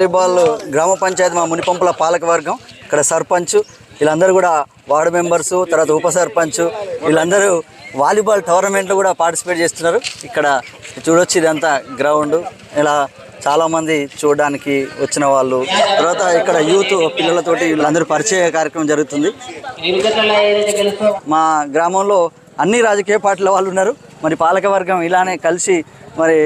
Volleyball గ్రామ పంచాయతీ మా మునిపంపుల పాలక వర్గం ఇక్కడ సర్పంచ్ వీళ్ళందరూ కూడా వార్డు మెంబర్స్ తర్వాత ఉప సర్పంచ్ వీళ్ళందరూ వాలీబాల్ టోర్నమెంట్లో కూడా పార్టిసిపేట్ చేస్తున్నారు. ఇక్కడ చూడొచ్చు ఇదంతా గ్రౌండ్. ఇలా చాలామంది చూడడానికి వచ్చిన వాళ్ళు. తర్వాత ఇక్కడ యూత్ పిల్లలతోటి వీళ్ళందరూ పరిచయ కార్యక్రమం జరుగుతుంది. మా గ్రామంలో అన్ని రాజకీయ పార్టీల వాళ్ళు ఉన్నారు. మరి పాలకవర్గం ఇలానే కలిసి మరి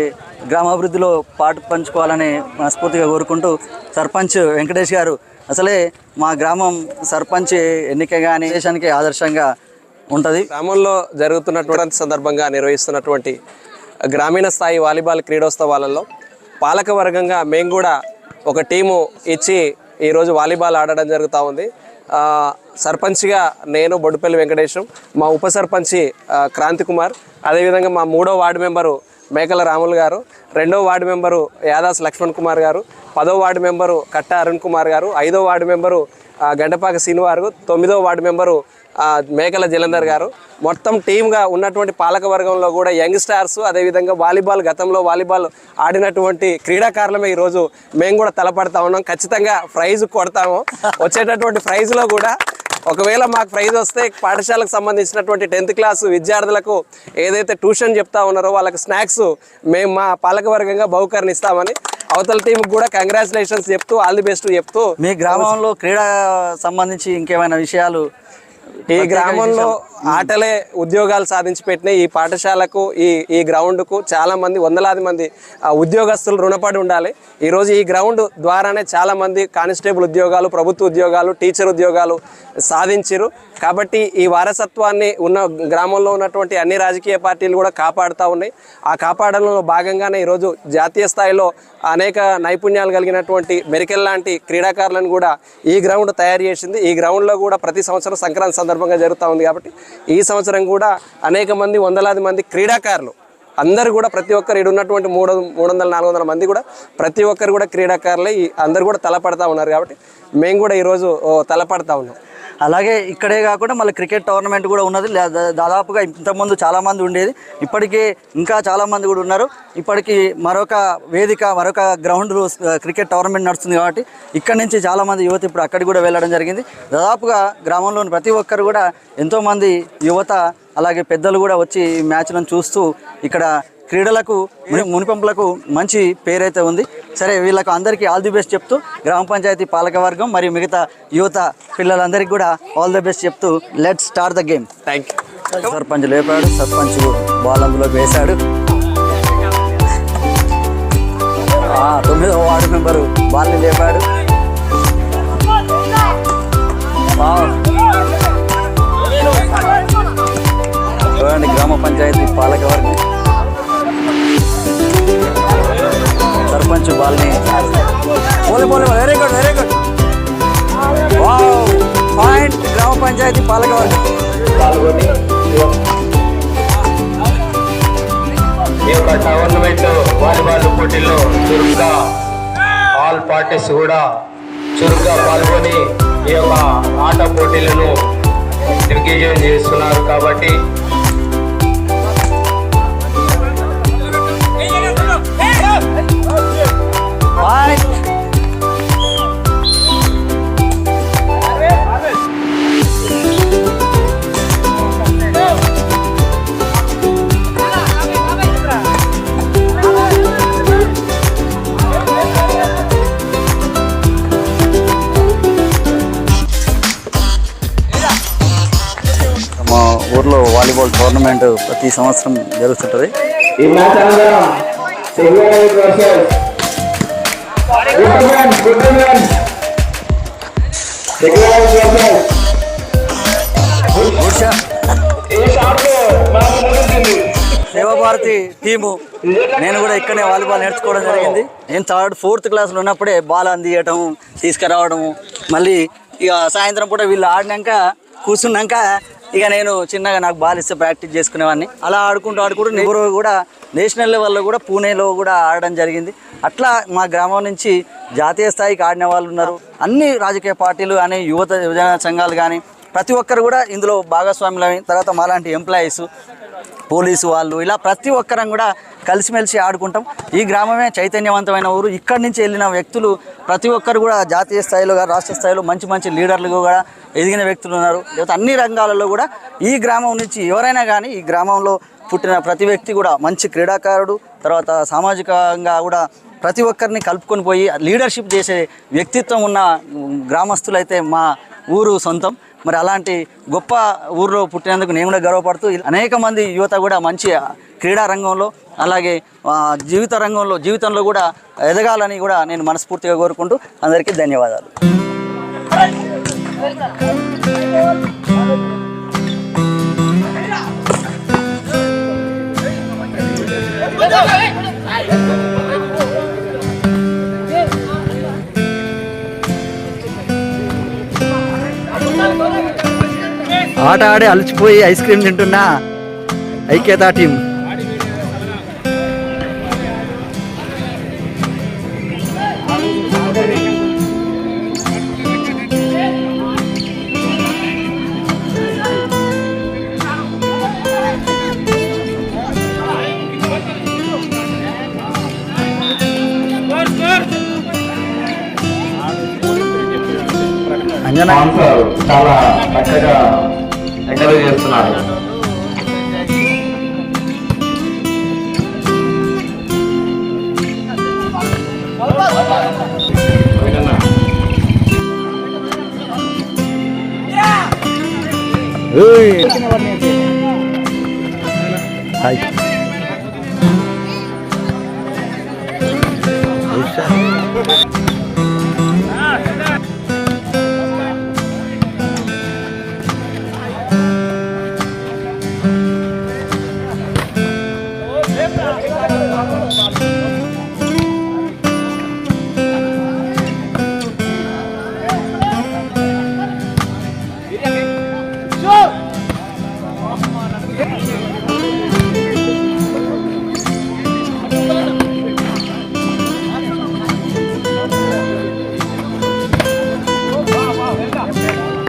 గ్రామాభివృద్ధిలో పాటు పంచుకోవాలని మనస్ఫూర్తిగా కోరుకుంటూ సర్పంచ్ వెంకటేష్ గారు అసలే మా గ్రామం సర్పంచ్ ఎన్నిక కానీ దేశానికి ఆదర్శంగా ఉంటుంది. గ్రామంలో జరుగుతున్నటువంటి సందర్భంగా నిర్వహిస్తున్నటువంటి గ్రామీణ స్థాయి వాలీబాల్ క్రీడోత్సవాలలో పాలక వర్గంగా మేము కూడా ఒక టీము ఇచ్చి ఈరోజు వాలీబాల్ ఆడడం జరుగుతూ ఉంది. సర్పంచ్గా నేను బొడ్డుపల్లి వెంకటేశం మా ఉప సర్పంచి క్రాంతి కుమార్ అదేవిధంగా మా మూడో వార్డు మెంబరు మేకల రాములు గారు రెండో వార్డు మెంబరు యాదాస్ లక్ష్మణ్ కుమార్ గారు పదో వార్డు మెంబరు కట్ట అరుణ్ కుమార్ గారు ఐదో వార్డు మెంబరు గండపాక శ్రీనివారు తొమ్మిదో వార్డు మెంబరు మేకల జలంధర్ గారు. మొత్తం టీమ్గా ఉన్నటువంటి పాలకవర్గంలో కూడా యంగ్ స్టార్స్ అదేవిధంగా వాలీబాల్ గతంలో వాలీబాల్ ఆడినటువంటి క్రీడాకారులమే ఈరోజు మేము కూడా తలపడతా ఉన్నాం. ఖచ్చితంగా ప్రైజ్ కొడతాము. వచ్చేటటువంటి ప్రైజ్లో కూడా ఒకవేళ మాకు ప్రైజ్ వస్తే పాఠశాలకు సంబంధించినటువంటి టెన్త్ క్లాస్ విద్యార్థులకు ఏదైతే ట్యూషన్ చెప్తా ఉన్నారో వాళ్ళకి స్నాక్స్ మేము మా పాలకవర్గంగా బహుకరణ ఇస్తామని అవతల టీంకి కూడా కంగ్రాచులేషన్స్ చెప్తూ ఆల్ ది బెస్ట్ చెప్తూ మీ గ్రామంలో క్రీడా సంబంధించి ఇంకేమైనా విషయాలు? ఈ గ్రామంలో ఆటలే ఉద్యోగాలు సాధించి పెట్టిన ఈ పాఠశాలకు ఈ ఈ గ్రౌండ్కు చాలామంది వందలాది మంది ఉద్యోగస్తులు రుణపడి ఉండాలి. ఈరోజు ఈ గ్రౌండ్ ద్వారానే చాలామంది కానిస్టేబుల్ ఉద్యోగాలు ప్రభుత్వ ఉద్యోగాలు టీచర్ ఉద్యోగాలు సాధించారు కాబట్టి ఈ వారసత్వాన్ని ఉన్న గ్రామంలో ఉన్నటువంటి అన్ని రాజకీయ పార్టీలు కూడా కాపాడుతూ ఉన్నాయి. ఆ కాపాడడంలో భాగంగానే ఈరోజు జాతీయ స్థాయిలో అనేక నైపుణ్యాలు కలిగినటువంటి మెరికల్ లాంటి క్రీడాకారులను కూడా ఈ గ్రౌండ్ తయారు చేసింది. ఈ గ్రౌండ్లో కూడా ప్రతి సంవత్సరం సంక్రాంతి సందర్భంగా జరుగుతూ ఉంది కాబట్టి ఈ సంవత్సరం కూడా అనేక మంది వందలాది మంది క్రీడాకారులు. అందరూ కూడా ప్రతి ఒక్కరు ఇక్కడ ఉన్నటువంటి మూడు మూడు వందల నాలుగు వందల మంది కూడా ప్రతి ఒక్కరు కూడా క్రీడాకారులే ఈ అందరు కూడా తలపడతా ఉన్నారు కాబట్టి మేము కూడా ఈరోజు తలపడతా ఉన్నాం. అలాగే ఇక్కడే కాకుండా మళ్ళీ క్రికెట్ టోర్నమెంట్ కూడా ఉన్నది. దా- దాదాపుగా ఇంతకుముందు చాలామంది ఉండేది. ఇప్పటికీ ఇంకా చాలామంది కూడా ఉన్నారు. ఇప్పటికీ మరొక వేదిక మరొక గ్రౌండ్ క్రికెట్ టోర్నమెంట్ నడుస్తుంది కాబట్టి ఇక్కడ నుంచి చాలామంది యువత ఇప్పుడు అక్కడికి కూడా వెళ్ళడం జరిగింది. దాదాపుగా గ్రామంలోని ప్రతి ఒక్కరు కూడా ఎంతోమంది యువత అలాగే పెద్దలు కూడా వచ్చి ఈ మ్యాచ్లను చూస్తూ ఇక్కడ క్రీడలకు ముని మునిపంపులకు మంచి పేరైతే ఉంది. సరే వీళ్ళకు అందరికీ ఆల్ ది బెస్ట్ చెప్తూ గ్రామ పంచాయతీ పాలకవర్గం మరియు మిగతా యువత పిల్లలందరికీ కూడా ఆల్ ది బెస్ట్ చెప్తూ let start the game. Thank you sarpanch లేపాడు సర్పంచ్ బాల్ అందులో వేశాడు. ఆ, తొమ్మిదవ వార్డు మెంబరు బాల్ని లేపాడు. చూడండి గ్రామ పంచాయతీ పాలకవర్గం సర్పంచ్ బాల్ని. పోలే పోలే very good very good wow point గ్రామ పంచాయతీ పాలకవర్గం. ఈ యొక్క టోర్నమెంట్ వాలీబాల్ పోటీల్లో చురుగ్గా ఆల్ పార్టీస్ కూడా చురుగ్గా పాల్గొని ఈ యొక్క ఆట పోటీలను దిగ్విజయం చేస్తున్నారు కాబట్టి వాలీబాల్ టోర్నమెంట్ ప్రతి సంవత్సరం జరుగుతుంటుంది. ఈ మ్యాచ్ అనంతరం సింగరేణి వర్సెస్. గుడ్డమెన్ గుడ్డమెన్ సింగరేణి వర్సెస్. గుడ్ షాట్ ఈ షాట్ మ్యాచ్ ముగిసింది సేవాభారతి టీము. నేను కూడా ఇక్కడనే వాలీబాల్ నేర్చుకోవడం జరిగింది. నేను థర్డ్ ఫోర్త్ క్లాస్లో ఉన్నప్పుడే బాల్ అందియటం తీసుకురావడము మళ్ళీ ఇక సాయంత్రం పూట వీళ్ళు ఆడినాక కూర్చున్నాక ఇక నేను చిన్నగా నాకు బాల్ ఇస్తే ప్రాక్టీస్ చేసుకునేవాడిని. అలా ఆడుకుంటూ ఆడుకుంటూ నెహ్రూ కూడా నేషనల్ లెవెల్లో కూడా పూణేలో కూడా ఆడడం జరిగింది. అట్లా మా గ్రామం నుంచి జాతీయ స్థాయికి ఆడిన వాళ్ళు ఉన్నారు. అన్ని రాజకీయ పార్టీలు కానీ యువత యువజన సంఘాలు కానీ ప్రతి ఒక్కరు కూడా ఇందులో భాగస్వాములు తర్వాత మాలాంటి ఎంప్లాయీస్ పోలీసు వాళ్ళు ఇలా ప్రతి ఒక్కరం కూడా కలిసిమెలిసి ఆడుకుంటాం. ఈ గ్రామమే చైతన్యవంతమైన ఊరు. ఇక్కడి నుంచి వెళ్ళిన వ్యక్తులు ప్రతి ఒక్కరు కూడా జాతీయ స్థాయిలో రాష్ట్ర స్థాయిలో మంచి మంచి లీడర్లు కూడా ఎదిగిన వ్యక్తులు ఉన్నారు. లేకపోతే అన్ని రంగాలలో కూడా ఈ గ్రామం నుంచి ఎవరైనా కానీ ఈ గ్రామంలో పుట్టిన ప్రతి వ్యక్తి కూడా మంచి క్రీడాకారుడు తర్వాత సామాజికంగా కూడా ప్రతి ఒక్కరిని కలుపుకొని పోయి లీడర్షిప్ చేసే వ్యక్తిత్వం ఉన్న గ్రామస్తులైతే మా ఊరు సొంతం. మరి అలాంటి గొప్ప ఊర్లో పుట్టినందుకు నేను కూడా గర్వపడుతూ అనేక మంది యువత కూడా మంచి క్రీడా రంగంలో అలాగే జీవిత రంగంలో జీవితంలో కూడా ఎదగాలని కూడా నేను మనస్ఫూర్తిగా కోరుకుంటూ అందరికీ ధన్యవాదాలు. ఆట ఆడి అలసిపోయి ఐస్ క్రీమ్ తింటున్న. ఐక్యతా టీం. అంజనా. చాలా చక్కగా ఎంకరేజ్ చేస్తున్నారు హాయ్